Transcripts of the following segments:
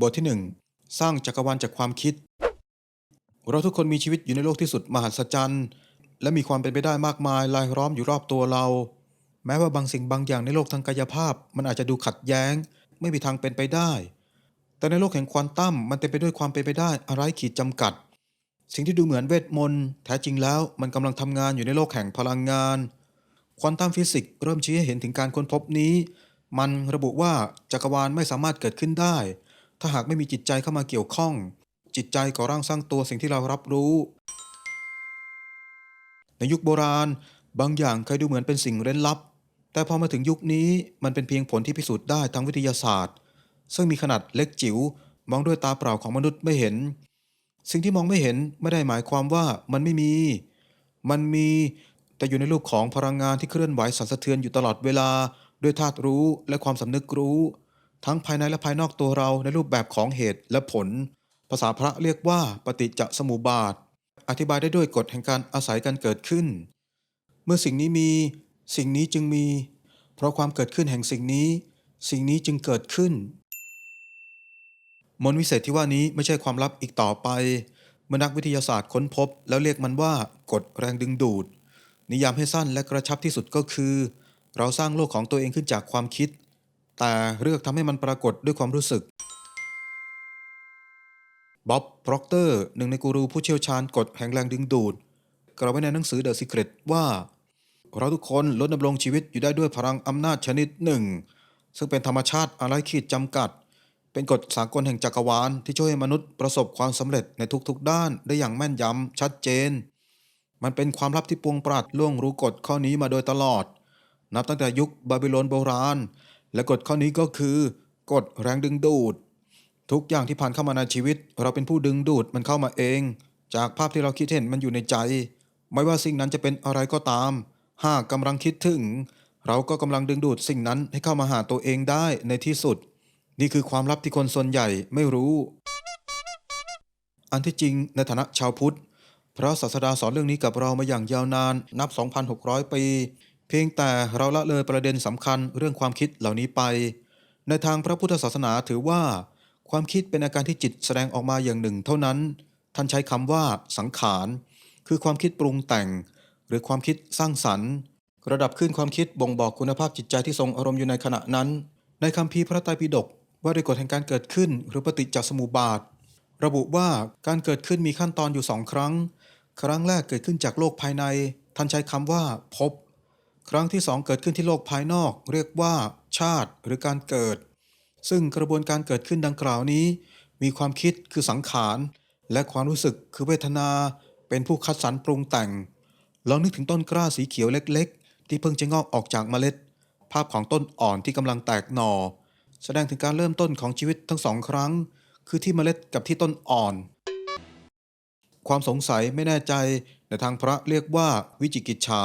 บทที่หนึ่งสร้างจักรวาลจากความคิด เราทุกคนมีชีวิตอยู่ในโลกที่สุดมหัศจรรย์ และมีความเป็นไปได้มากมายรายล้อมอยู่รอบตัวเรา แม้ว่าบางสิ่งบางอย่างในโลกทางกายภาพ มันอาจจะดูขัดแย้ง ไม่มีทางเป็นไปได้ แต่ในโลกแห่งควอนตัมมันเต็มไปด้วยความเป็นไปได้อะไรขีดจำกัด สิ่งที่ดูเหมือนเวทมนต์แท้จริงแล้วมันกำลังทำงานอยู่ในโลกแห่งพลังงานควอนตัมฟิสิกส์เริ่มชี้ให้เห็นถึงการค้นพบนี้ มันระบุว่าจักรวาลไม่สามารถเกิดขึ้นได้ ถ้าหากไม่มีจิตใจเข้ามาเกี่ยวข้อง จิตใจก่อร่างสร้างตัวสิ่งที่เรารับรู้ ในยุคโบราณ บางอย่างเคยดูเหมือนเป็นสิ่งเร้นลับ แต่พอมาถึงยุคนี้มันเป็นเพียงผลที่พิสูจน์ได้ทางวิทยาศาสตร์ ซึ่งมีขนาดเล็กจิ๋วมองด้วยตาเปล่าของมนุษย์ไม่เห็น สิ่งที่มองไม่เห็นไม่ได้หมายความว่ามันไม่มี มันมีแต่อยู่ในรูปของพลังงานที่เคลื่อนไหวสั่นสะเทือนอยู่ตลอดเวลา ด้วยธาตุรู้และความสำนึกรู้ ทั้งภายในและภายนอกตัวเราในรูปแบบของเหตุและผล ภาษาพระเรียกว่าปฏิจจสมุปบาท อธิบายได้ด้วยกฎแห่งการอาศัยกันเกิดขึ้น เมื่อสิ่งนี้มี สิ่งนี้จึงมี เพราะความเกิดขึ้นแห่งสิ่งนี้ สิ่งนี้จึงเกิดขึ้น มนวิเศษที่ว่านี้ไม่ใช่ความลับอีกต่อไปเมื่อนักวิทยาศาสตร์ค้นพบ แล้วเรียกมันว่ากฎแรงดึงดูด นิยามให้สั้นและกระชับที่สุดก็คือ เราสร้างโลกของตัวเองขึ้นจากความคิด แต่เลือกทำให้มันปรากฏด้วยความรู้สึกบ๊อบพร็อกเตอร์หนึ่งในกูรูผู้เชี่ยวชาญกฎแห่งแรงดึงดูดกล่าวไว้ในหนังสือ The Secret ว่า เราทุกคนล้นดำรงชีวิตอยู่ได้ด้วยพลังอำนาจชนิดหนึ่ง ซึ่งเป็นธรรมชาติอะไรขีดจำกัด เป็นกฎสากลแห่งจักรวาลที่ช่วยให้มนุษย์ประสบความสำเร็จในทุกๆ ด้านได้อย่างแม่นยำชัดเจน มันเป็นความลับที่ปวงปราดล่วงรู้กฎข้อนี้มาโดยตลอด นับตั้งแต่ยุคบาบิโลนโบราณ และกฎข้อนี้ก็คือกฎแรงดึงดูด ทุกอย่างที่ผ่านเข้ามาในชีวิต เราเป็นผู้ดึงดูดมันเข้ามาเอง จากภาพที่เราคิดเห็นมันอยู่ในใจ ไม่ว่าสิ่งนั้นจะเป็นอะไรก็ตาม หากกำลังคิดถึง เราก็กำลังดึงดูดสิ่งนั้นให้เข้ามาหาตัวเองได้ในที่สุด นี่คือความลับที่คนส่วนใหญ่ไม่รู้ อันที่จริงในฐานะชาวพุทธพระศาสดาสอนเรื่องนี้กับเรามาอย่างยาวนานนับ 2,600 ปี เพียงแต่เราละเลยประเด็นสำคัญเรื่องความคิดเหล่านี้ไป ในทางพระพุทธศาสนาถือว่า ความคิดเป็นอาการที่จิตแสดงออกมาอย่างหนึ่ง เท่านั้น ท่านใช้คำว่าสังขาร คือความคิดปรุงแต่ง หรือความคิดสร้างสรรค์ระดับขึ้นความคิดบ่งบอกคุณภาพจิตใจที่ทรงอารมณ์อยู่ในขณะนั้น ในคัมภีพระไตรปิฎกว่าด้วยกฎแห่งการเกิดขึ้นหรือปฏิจจสมุปบาท ระบุว่าการเกิดขึ้นมีขั้นตอนอยู่สองครั้ง ครั้งแรกเกิดขึ้นจากโลกภายใน ท่านใช้คำว่าพบ ครั้งที่สองเกิดขึ้นที่โลกภายนอก เรียกว่า ชาติหรือการเกิด ซึ่งกระบวนการเกิดขึ้นดังกล่าวนี้ มีความคิดคือสังขาร และความรู้สึกคือเวทนา เป็นผู้คัดสรรปรุงแต่ง ลองนึกถึงต้นกล้าสีเขียวเล็ก ๆ ที่เพิ่งจะงอกออกจากเมล็ด ภาพของต้นอ่อนที่กำลังแตกหน่อ แสดงถึงการเริ่มต้นของชีวิตทั้งสองครั้ง คือที่เมล็ดกับที่ต้นอ่อน ความสงสัยไม่แน่ใจในทางพระเรียกว่าวิจิกิจฉา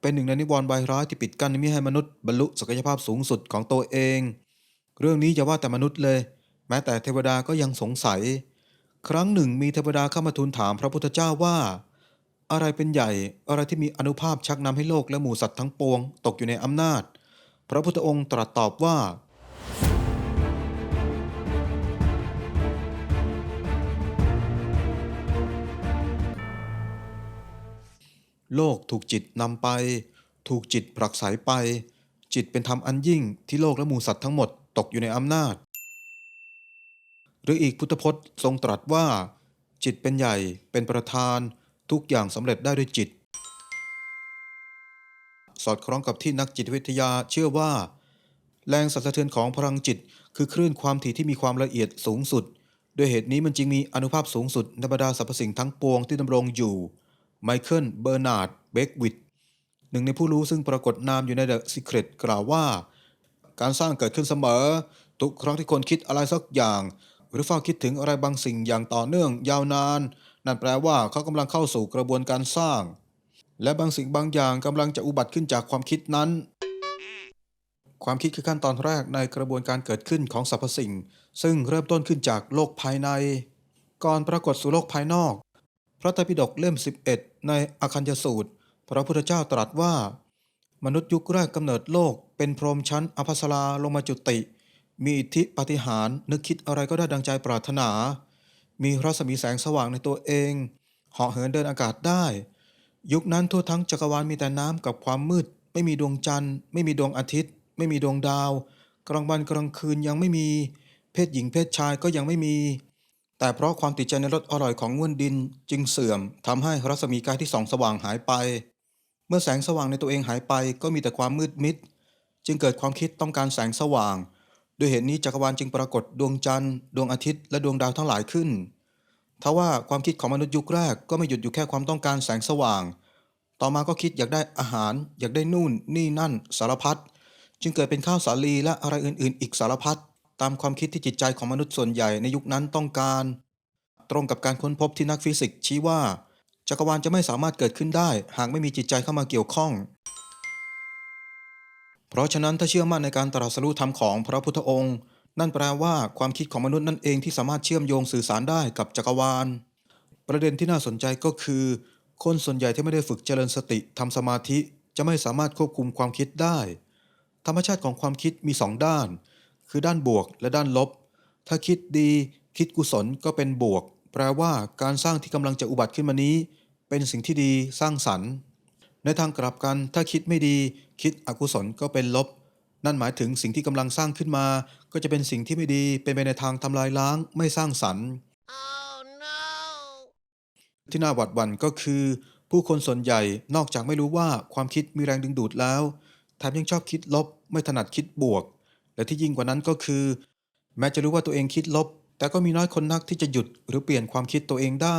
เป็นหนึ่งในนิวรณ์ใบร้ายที่ปิดกั้นไม่ให้มนุษย์บรรลุศักยภาพสูงสุดของตัวเอง เรื่องนี้จะว่าแต่มนุษย์เลย แม้แต่เทวดาก็ยังสงสัย ครั้งหนึ่งมีเทวดาเข้ามาทูลถามพระพุทธเจ้าว่า อะไรเป็นใหญ่อะไรที่มีอนุภาพชักนำให้โลกและหมู่สัตว์ทั้งปวง ตกอยู่ในอำนาจ พระพุทธองค์ตรัสตอบว่า โลกถูกจิตนำไป ถูกจิตผลักไสไป จิตเป็นธรรมอันยิ่งที่โลกและหมู่สัตว์ทั้งหมดตกอยู่ในอำนาจ หรืออีกพุทธพจน์ทรงตรัสว่า จิตเป็นใหญ่เป็นประธาน ทุกอย่างสำเร็จได้ด้วยจิต สอดคล้องกับที่นักจิตวิทยาเชื่อว่า แรงสั่นสะเทือนของพลังจิต คือคลื่นความถี่ที่มีความละเอียดสูงสุด ด้วยเหตุนี้มันจึงมีอนุภาพสูงสุดในบรรดาสรรพสิ่งทั้งปวงที่ดำรงอยู่ ไมเคิล เบอร์นาร์ด เบกวิดหนึ่งในผู้รู้ซึ่งปรากฏนามอยู่ใน The Secret กล่าวว่า การสร้างเกิดขึ้นเสมอ ทุกครั้งที่คนคิดอะไรสักอย่าง หรือเฝ้าคิดถึงอะไรบางสิ่งอย่างต่อเนื่องยาวนาน นั่นแปลว่าเขากำลังเข้าสู่กระบวนการสร้าง และบางสิ่งบางอย่างกำลังจะอุบัติขึ้นจากความคิดนั้น ความคิดคือขั้นตอนแรกในกระบวนการเกิดขึ้นของสรรพสิ่ง ซึ่งเริ่มต้นขึ้นจากโลกภายใน ก่อนปรากฏสู่โลกภายนอก พระไตรปิฎกเล่ม 11 ในอคัญญสูตร พระพุทธเจ้าตรัสว่า มนุษย์ยุคแรกกำเนิดโลก เป็นพรหมชั้นอภัสราลงมาจุติ มีอิทธิปฏิหารนึกคิดอะไรก็ได้ดังใจปรารถนา มีรัศมีแสงสว่างในตัวเองเหาะเหินเดินอากาศได้ ยุคนั้นทั่วทั้งจักรวาลมีแต่น้ำกับความมืด ไม่มีดวงจันทร์ ไม่มีดวงอาทิตย์ ไม่มีดวงดาว กลางวันกลางคืนยังไม่มี เพศหญิงเพศชายก็ยังไม่มี แต่เพราะความติดใจในรสอร่อยของง้วนดินจึงเสื่อมทำให้รัศมีกายที่ส่องสว่างหายไป เมื่อแสงสว่างในตัวเองหายไปก็มีแต่ความมืดมิด จึงเกิดความคิดต้องการแสงสว่าง ด้วยเหตุนี้จักรวาลจึงปรากฏดวงจันทร์ ดวงอาทิตย์และดวงดาวทั้งหลายขึ้นทว่าความคิดของมนุษย์ยุคแรกก็ไม่หยุดอยู่แค่ความต้องการแสงสว่าง ต่อมาก็คิดอยากได้อาหาร อยากได้นู่นนี่นั่นสารพัดจึงเกิดเป็นข้าวสาลีและอะไรอื่นๆ อีกสารพัด ตามความคิดที่จิตใจของมนุษย์ส่วนใหญ่ในยุคนั้นต้องการ ตรงกับการค้นพบที่นักฟิสิกส์ชี้ว่า จักรวาลจะไม่สามารถเกิดขึ้นได้ หากไม่มีจิตใจเข้ามาเกี่ยวข้อง เพราะฉะนั้นถ้าเชื่อมั่นในการตรัสรู้ธรรมของพระพุทธองค์ นั่นแปลว่าความคิดของมนุษย์นั่นเองที่สามารถเชื่อมโยงสื่อสารได้กับจักรวาล ประเด็นที่น่าสนใจก็คือ คนส่วนใหญ่ที่ไม่ได้ฝึกเจริญสติทำสมาธิจะไม่สามารถควบคุมความคิดได้ ธรรมชาติของความคิดมีสองด้าน คือด้านบวกและด้านลบ ถ้าคิดดีคิดกุศลก็เป็นบวก แปลว่าการสร้างที่กำลังจะอุบัติขึ้นมานี้ เป็นสิ่งที่ดีสร้างสรรค์ ในทางกลับกันถ้าคิดไม่ดี คิดอกุศลก็เป็นลบ นั่นหมายถึงสิ่งที่กำลังสร้างขึ้นมา ก็จะเป็นสิ่งที่ไม่ดีเป็นไปในทางทำลายล้างไม่สร้างสรรค์ Oh no! ที่น่าหวาดหวั่นก็คือ ผู้คนส่วนใหญ่นอกจากไม่รู้ว่าความคิดมีแรงดึงดูดแล้วแถมยังชอบคิดลบไม่ถนัดคิดบวก และที่ยิ่งกว่านั้นก็คือ แม้จะรู้ว่าตัวเองคิดลบ แต่ก็มีน้อยคนนักที่จะหยุดหรือเปลี่ยนความคิดตัวเองได้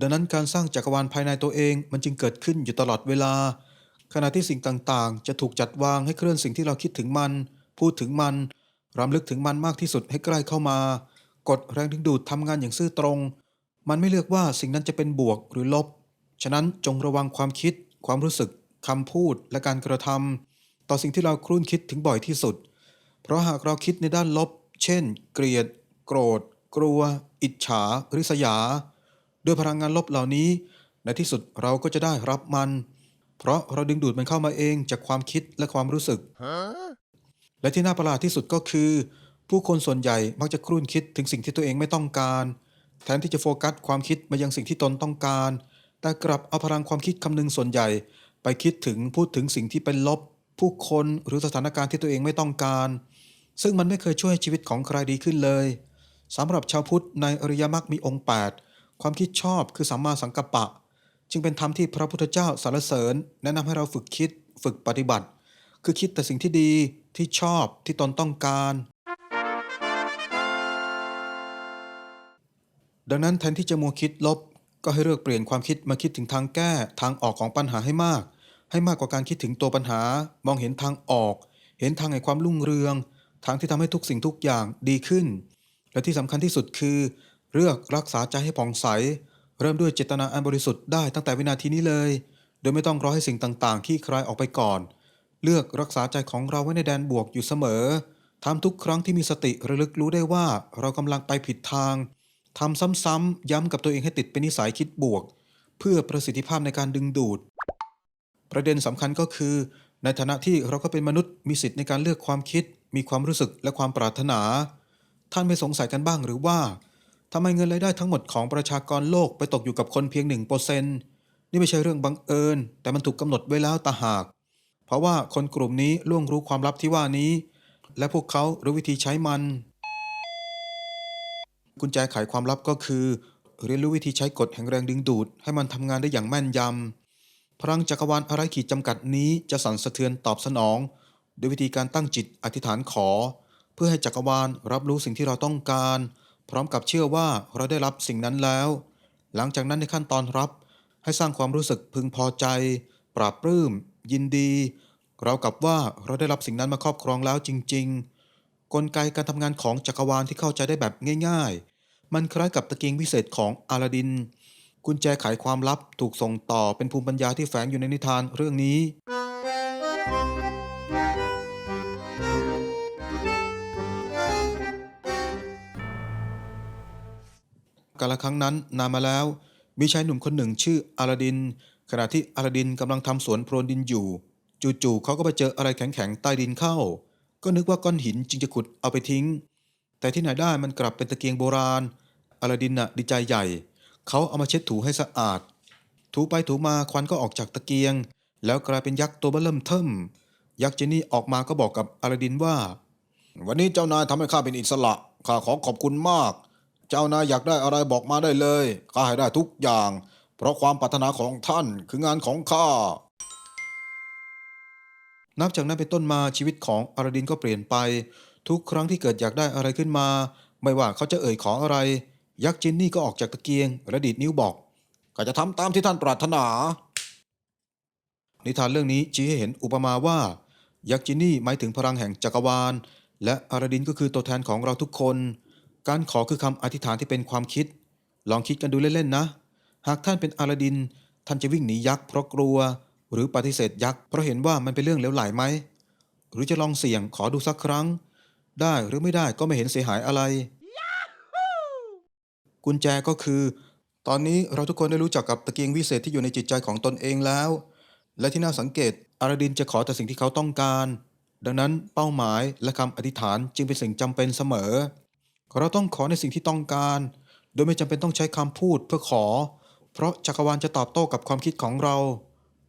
ดังนั้นการสร้างจักรวาลภายในตัวเองมันจึงเกิดขึ้นอยู่ตลอดเวลา ขณะที่สิ่งต่างๆ จะถูกจัดวางให้เคลื่อนสิ่งที่เราคิดถึงมัน พูดถึงมันรำลึกถึงมันมากที่สุดให้ใกล้เข้ามากดแรงดึงดูดทำงานอย่างซื่อตรง มันไม่เลือกว่าสิ่งนั้นจะเป็นบวกหรือลบ ฉะนั้นจงระวังความคิด ความรู้สึกคำพูดและการกระทำต่อสิ่งที่เราครุ่นคิดถึงบ่อยที่สุด เพราะหากเราคิดในด้านลบ เช่น เกลียด โกรธ กลัว อิจฉาริษยา ด้วยพลังงานลบเหล่านี้ ในที่สุดเราก็จะได้รับมัน เพราะเราดึงดูดมันเข้ามาเองจากความคิดและความรู้สึก Huh? และที่น่าประหลาดที่สุดก็คือ ผู้คนส่วนใหญ่มักจะครุ่นคิดถึงสิ่งที่ตัวเองไม่ต้องการ แทนที่จะโฟกัสความคิดมายังสิ่งที่ตนต้องการ แต่กลับเอาพลังความคิดคำนึงส่วนใหญ่ ไปคิดถึงพูดถึงสิ่งที่เป็นลบ ผู้คนหรือสถานการณ์ที่ตัวเองไม่ต้องการ ซึ่งมันไม่เคยช่วยให้ชีวิตของใครดีขึ้นเลยสำหรับชาวพุทธในอริยมรรคมีองค์ 8 ความคิดชอบคือสัมมาสังกัปปะ จึงเป็นธรรมที่พระพุทธเจ้าสรรเสริญ แนะนำให้เราฝึกคิดฝึกปฏิบัติ คือคิดแต่สิ่งที่ดีที่ชอบที่ตนต้องการ ดังนั้นแทนที่จะมัวคิดลบ ก็ให้เลือกเปลี่ยนความคิดมาคิดถึงทางแก้ทางออกของปัญหาให้มาก ให้มากกว่าการคิดถึงตัวปัญหา มองเห็นทางออก เห็นทางแห่งความรุ่งเรือง ทางที่ทำให้ทุกสิ่งทุกอย่างดีขึ้น และที่สำคัญที่สุดคือเลือกรักษาใจให้ผ่องใส เริ่มด้วยเจตนาอันบริสุทธิ์ได้ตั้งแต่วินาทีนี้เลย โดยไม่ต้องรอให้สิ่งต่างๆ ที่คลายออกไปก่อน เลือกรักษาใจของเราไว้ในแดนบวกอยู่เสมอทำทุกครั้งที่มีสติระลึกรู้ได้ว่าเรากำลังไปผิดทางทำซ้ำๆย้ำกับตัวเองให้ติดเป็นนิสัยคิดบวก เพื่อประสิทธิภาพในการดึงดูด ประเด็นสำคัญก็คือ ในฐานะที่เราก็เป็นมนุษย์มีสิทธิ์ในการเลือกความคิดมีความรู้สึกและความปรารถนา ท่านไม่สงสัยกันบ้างหรือว่าทำไมเงินรายได้ทั้งหมดของประชากรโลกไปตกอยู่กับคนเพียงหนึ่งเปอร์เซนนี่ไม่ใช่เรื่องบังเอิญ แต่มันถูกกำหนดไว้แล้วตาหาก เพราะว่าคนกลุ่มนี้ล่วงรู้ความลับที่ว่านี้ และพวกเขารู้วิธีใช้มัน กุญแจไขความลับก็คือ เรียนรู้วิธีใช้กฎแห่งแรงดึงดูด ให้มันทำงานได้อย่างแม่นยำพลังจักรวาลอะไรขีดจำกัดนี้จะสั่นสะเทือนตอบสนอง ด้วยวิธีการตั้งจิตอธิษฐานขอ เพื่อให้จักรวาลรับรู้สิ่งที่เราต้องการ พร้อมกับเชื่อว่าเราได้รับสิ่งนั้นแล้ว หลังจากนั้นในขั้นตอนรับ ให้สร้างความรู้สึกพึงพอใจ ปราบปลื้ม ยินดี เรากับว่าเราได้รับสิ่งนั้นมาครอบครองแล้วจริง ๆ กลไกการทำงานของจักรวาลที่เข้าใจได้แบบง่าย ๆ มันคล้ายกับตะเกียงวิเศษของอาลาดิน กุญแจไขความลับถูกส่งต่อเป็นภูมิปัญญาที่แฝงอยู่ในนิทานเรื่องนี้ กาลครั้งนั้นนานมาแล้ว มีชายหนุ่มคนหนึ่งชื่ออาลาดิน ขณะที่อาลาดินกำลังทำสวนโพรนดินอยู่ จู่ๆเขาก็ไปเจออะไรแข็งๆใต้ดินเข้า ก็นึกว่าก้อนหินจึงจะขุดเอาไปทิ้ง แต่ที่ไหนได้มันกลับเป็นตะเกียงโบราณอลาดินน่ะดีใจใหญ่ เขาเอามาเช็ดถูให้สะอาด ถูไปถูมาควันก็ออกจากตะเกียง แล้วกลายเป็นยักษ์ตัวเบ้อเริ่มเทิมยักษ์เจนี่ออกมาก็บอกกับอลาดินว่า วันนี้เจ้านายทำให้ข้าเป็นอิสระข้าขอขอบคุณมาก เจ้านายอยากได้อะไรบอกมาได้เลยข้าให้ได้ทุกอย่าง เพราะความปรารถนาของท่านคืองานของข้า นับจากนั้นเป็นต้นมาชีวิตของอลาดินก็เปลี่ยนไป ทุกครั้งที่เกิดอยากได้อะไรขึ้นมา ไม่ว่าเขาจะเอ่ยขออะไร ยักษ์จินนี่ก็ออกจากตะเกียงและดีดนิ้วบอกก็จะทำตามที่ท่านปรารถนา นิทานเรื่องนี้ชี้ให้เห็นอุปมาว่า ยักษ์จินนี่หมายถึงพลังแห่งจักรวาล และอลาดินก็คือตัวแทนของเราทุกคน การขอคือคำอธิษฐานที่เป็นความคิด ลองคิดกันดูเล่นๆนะ หากท่านเป็นอลาดิน ท่านจะวิ่งหนียักษ์เพราะกลัว หรือปฏิเสธยักษ์เพราะเห็นว่ามันเป็นเรื่องเหลวไหลไหม หรือจะลองเสี่ยงขอดูสักครั้ง ได้หรือไม่ได้ก็ไม่เห็นเสียหายอะไร กุญแจก็คือ ตอนนี้เราทุกคนได้รู้จักกับตะเกียงวิเศษที่อยู่ในจิตใจของตนเองแล้ว และที่น่าสังเกตอลาดินจะขอแต่สิ่งที่เขาต้องการ ดังนั้นเป้าหมายและคำอธิษฐานจึงเป็นสิ่งจำเป็นเสมอ เราต้องขอในสิ่งที่ต้องการ โดยไม่จำเป็นต้องใช้คำพูดเพื่อขอ เพราะจักรวาลจะตอบโต้กับความคิดของเรา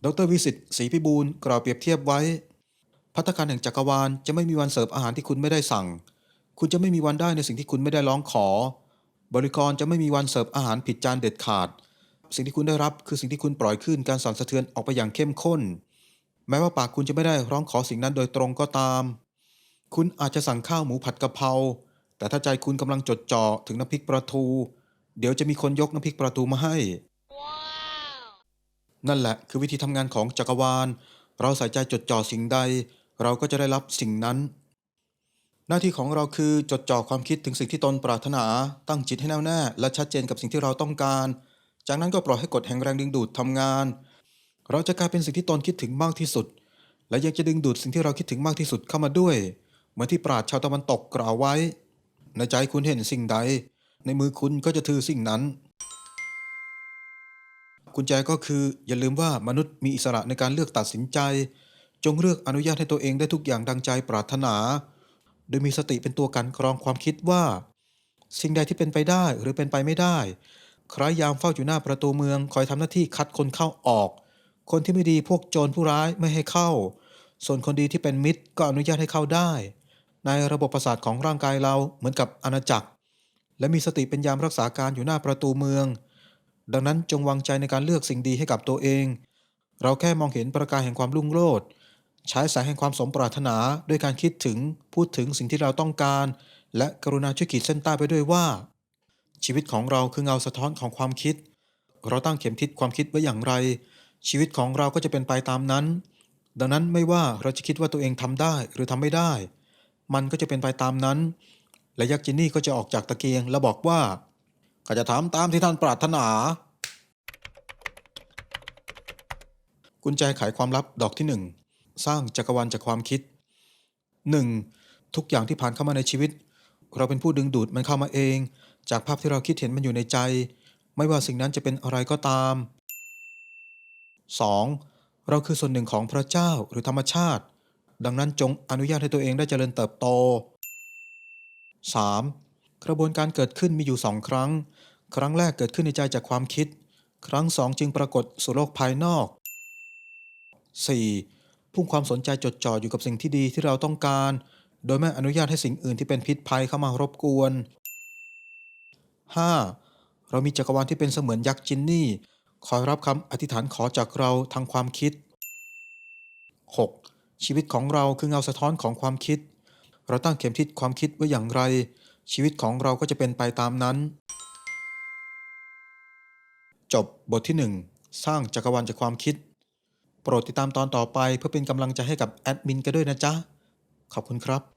ดรวิสิตศรีพิบูลกล่าวเปรียบเทียบไว้ พัฒการแห่งจักรวาลจะไม่มีวันเสิร์ฟอาหารที่คุณไม่ได้สั่ง คุณจะไม่มีวันได้ในสิ่งที่คุณไม่ได้ร้องขอ บริกรจะไม่มีวันเสิร์ฟอาหารผิดจานเด็ดขาด สิ่งที่คุณได้รับคือสิ่งที่คุณปล่อยขึ้นการสั่นสะเทือนออกไปอย่างเข้มข้น แม้ว่าปากคุณจะไม่ได้ร้องขอสิ่งนั้นโดยตรงก็ตาม คุณอาจจะสั่งข้าวหมูผัดกะเพรา แต่ถ้าใจคุณกำลังจดจ่อถึงน้ำพริกปลาทู เดี๋ยวจะมีคนยกน้ำพริกปลาทูมาให้ นั่นแหละคือวิธีทำงานของจักรวาล เราใส่ใจจดจ่อสิ่งใด เราก็จะได้รับสิ่งนั้น หน้าที่ของเราคือจดจ่อความคิดถึงสิ่งที่ตนปรารถนา ตั้งจิตให้แน่วแน่ และชัดเจนกับสิ่งที่เราต้องการ จากนั้นก็ปล่อยให้กฎแห่งแรงดึงดูดทำงาน เราจะกลายเป็นสิ่งที่ตนคิดถึงมากที่สุด และยังจะดึงดูดสิ่งที่เราคิดถึงมากที่สุดเข้ามาด้วย เหมือนที่ปราชญ์ชาวตะวันตกกล่าวไว้ ในใจคุณเห็นสิ่งใด ในมือคุณก็จะถือสิ่งนั้น กุญแจก็คือ อย่าลืมว่ามนุษย์มีอิสระในการเลือกตัดสินใจ จงเลือกอนุญาตให้ตัวเองได้ทุกอย่างดังใจปรารถนา โดยมีสติเป็นตัวกันกรองความคิดว่า สิ่งใดที่เป็นไปได้หรือเป็นไปไม่ได้ใครยามเฝ้าอยู่หน้าประตูเมืองคอยทำหน้าที่คัดคนเข้าออก คนที่ไม่ดีพวกโจรผู้ร้ายไม่ให้เข้า ส่วนคนดีที่เป็นมิตรก็อนุญาตให้เข้าได้ ในระบบประสาทของร่างกายเราเหมือนกับอาณาจักร และมีสติเป็นยามรักษาการอยู่หน้าประตูเมือง ดังนั้นจงวางใจในการเลือกสิ่งดีให้กับตัวเอง เราแค่มองเห็นประกายแห่งความรุ่งโรจน์ใช้สายแห่งความสมปรารถนาด้วยการคิดถึงพูดถึงสิ่งที่เราต้องการ และกรุณาช่วยขีดเส้นใต้ไปด้วยว่า ชีวิตของเราคือเงาสะท้อนของความคิด เราตั้งเข็มทิศความคิดไว้อย่างไร ชีวิตของเราก็จะเป็นไปตามนั้น ดังนั้นไม่ว่าเราจะคิดว่าตัวเองทำได้หรือทำไม่ได้ มันก็จะเป็นไปตามนั้น และยักษ์จินนี่ก็จะออกจากตะเกียง และบอกว่าข้าจะทำตามที่ท่านปรารถนา กุญแจไขความลับดอกที่หนึ่งสร้างจักรวาลจากความคิด 1. ทุกอย่างที่ผ่านเข้ามาในชีวิต เราเป็นผู้ดึงดูดมันเข้ามาเอง จากภาพที่เราคิดเห็นมันอยู่ในใจ ไม่ว่าสิ่งนั้นจะเป็นอะไรก็ตาม 2. เราคือส่วนหนึ่งของพระเจ้าหรือธรรมชาติ ดังนั้นจงอนุญาตให้ตัวเองได้เจริญเติบโต 3. กระบวนการเกิดขึ้นมีอยู่สองครั้ง ครั้งแรกเกิดขึ้นในใจจากความคิด ครั้งสองจึงปรากฏสู่โลกภายนอก 4. พุ่งความสนใจจดจ่ออยู่กับสิ่งที่ดีที่เราต้องการ โดยไม่อนุญาตให้สิ่งอื่นที่เป็นพิษภัยเข้ามารบกวน 5. เรามีจักรวาลที่เป็นเสมือนยักษ์จินนี่ คอยรับคำอธิษฐานขอจากเราทางความคิด 6. ชีวิตของเราคือเงาสะท้อนของความคิด เราตั้งเข็มทิศความคิดไว้อย่างไร ชีวิตของเราก็จะเป็นไปตามนั้น จบบทที่ 1 สร้างจักรวาลจากความคิด โปรดติดตามตอนต่อไปเพื่อเป็นกำลังใจให้กับแอดมินกันด้วยนะจ๊ะ ขอบคุณครับ